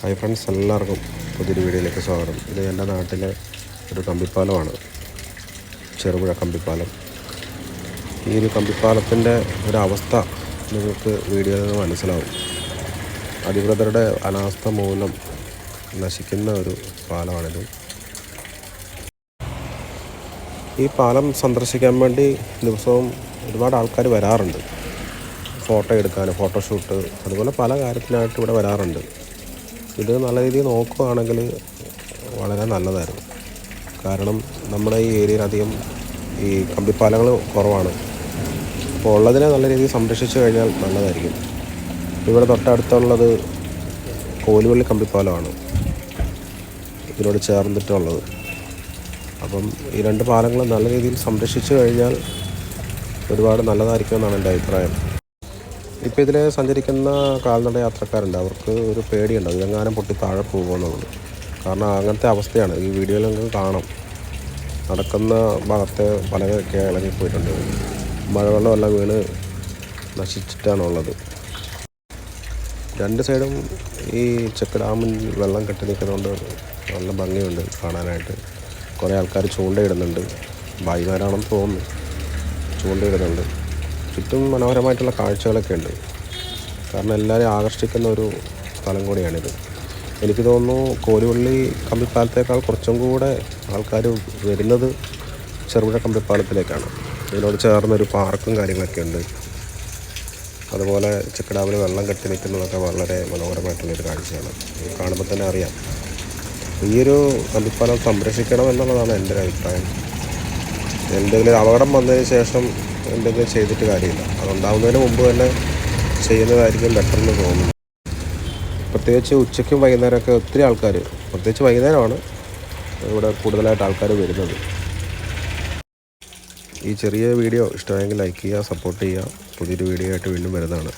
Hi friends എല്ലാവർക്കും പുതിയൊരു വീഡിയോയിലേക്ക് സ്വാഗതം. ഇത് എന്റെ നാട്ടിലെ ഒരു കമ്പിപ്പാലമാണ്. ചെറുപുഴ കമ്പിപ്പാലം. ഈ ഒരു കമ്പിപ്പാലത്തിന്റെ ഒരവസ്ഥ നിങ്ങൾക്ക് വീഡിയോയിൽ നിന്ന് മനസ്സിലാവും. അധികൃതരുടെ അനാസ്ഥ മൂലം നശിക്കുന്ന ഒരു പാലമാണിത്. ഈ പാലം സന്ദർശിക്കാൻ വേണ്ടി ദിവസവും ഒരുപാട് ആൾക്കാർ വരാറുണ്ട്. ഫോട്ടോ എടുക്കാൻ ഫോട്ടോഷൂട്ട് അതുപോലെ പല കാര്യത്തിനായിട്ട് ഇവിടെ വരാറുണ്ട്. ഇത് നല്ല രീതിയിൽ നോക്കുകയാണെങ്കിൽ വളരെ നല്ലതായിരുന്നു. കാരണം നമ്മുടെ ഈ ഏരിയയിൽ അധികം ഈ കമ്പിപ്പാലങ്ങൾ കുറവാണ്. അപ്പോൾ ഉള്ളതിനെ നല്ല രീതിയിൽ സംരക്ഷിച്ചു കഴിഞ്ഞാൽ നല്ലതായിരിക്കും. ഇവിടെ തൊട്ടടുത്തുള്ളത് കോലുവള്ളി കമ്പിപ്പാലമാണ്. ഇതിനോട് ചേർന്നിട്ടുള്ളത്. അപ്പം ഈ രണ്ട് പാലങ്ങളും നല്ല രീതിയിൽ സംരക്ഷിച്ചു കഴിഞ്ഞാൽ ഒരുപാട് നല്ലതായിരിക്കും എന്നാണ് എന്റെ അഭിപ്രായം. ഇപ്പോൾ ഇതിൽ സഞ്ചരിക്കുന്ന കാൽനട യാത്രക്കാരുണ്ട്. അവർക്ക് ഒരു പേടിയുണ്ട്. അതിലെങ്ങാനും പൊട്ടി താഴെ പോകുമെന്നുള്ളത് കാരണം അങ്ങനത്തെ അവസ്ഥയാണ്. ഈ വീഡിയോയിൽ നിങ്ങൾക്ക് കാണാം. നടക്കുന്ന ഭാഗത്തെ പലകൊക്കെ ഇളകിപ്പോയിട്ടുണ്ട് മഴവെള്ളമെല്ലാം വീണ് നശിച്ചിട്ടാണുള്ളത്. രണ്ട് സൈഡും ഈ ചെക്ക് ഡാമിൽ വെള്ളം കെട്ടി നിൽക്കുന്നതുകൊണ്ട് നല്ല ഭംഗിയുണ്ട് കാണാനായിട്ട്. കുറേ ആൾക്കാർ ചൂണ്ടയിടുന്നുണ്ട്. ഭായിമാരാണെന്ന് തോന്നുന്നു. ചൂണ്ടയിടുന്നുണ്ട്. ചുറ്റും മനോഹരമായിട്ടുള്ള കാഴ്ചകളൊക്കെ ഉണ്ട്. കാരണം എല്ലാവരെയും ആകർഷിക്കുന്ന ഒരു സ്ഥലം കൂടിയാണിത്. എനിക്ക് തോന്നുന്നു കോരിവള്ളി കമ്പിപ്പാലത്തേക്കാൾ കുറച്ചും കൂടെ ആൾക്കാർ വരുന്നത് ചെറുപുഴ കമ്പിപ്പാലത്തിലേക്കാണ്. ഇതിനോട് ചേർന്നൊരു പാർക്കും കാര്യങ്ങളൊക്കെ ഉണ്ട്. അതുപോലെ ചിക്കടാവിൽ വെള്ളം കെട്ടി നിൽക്കുന്നതൊക്കെ വളരെ മനോഹരമായിട്ടുള്ളൊരു കാഴ്ചയാണ്. കാണുമ്പോൾ തന്നെ അറിയാം. ഈ ഒരു കമ്പിപ്പാലം സംരക്ഷിക്കണം എന്നുള്ളതാണ് എന്റെ ഒരു അഭിപ്രായം. എന്തെങ്കിലും അപകടം വന്നതിന് ശേഷം എന്തെങ്കിലും ചെയ്തിട്ട് കാര്യമില്ല. അതുണ്ടാവുന്നതിന് മുമ്പ് തന്നെ ചെയ്യുന്നതായിരിക്കും ബെറ്റർ എന്ന് തോന്നുന്നു. പ്രത്യേകിച്ച് ഉച്ചയ്ക്കും വൈകുന്നേരമൊക്കെ ഒത്തിരി ആൾക്കാർ പ്രത്യേകിച്ച് വൈകുന്നേരമാണ് ഇവിടെ കൂടുതലായിട്ട് ആൾക്കാർ വരുന്നത്. ഈ ചെറിയ വീഡിയോ ഇഷ്ടമായെങ്കിൽ ലൈക്ക് ചെയ്യുക സപ്പോർട്ട് ചെയ്യുക. പുതിയൊരു വീഡിയോ ആയിട്ട് വീണ്ടും വരുന്നതാണ്.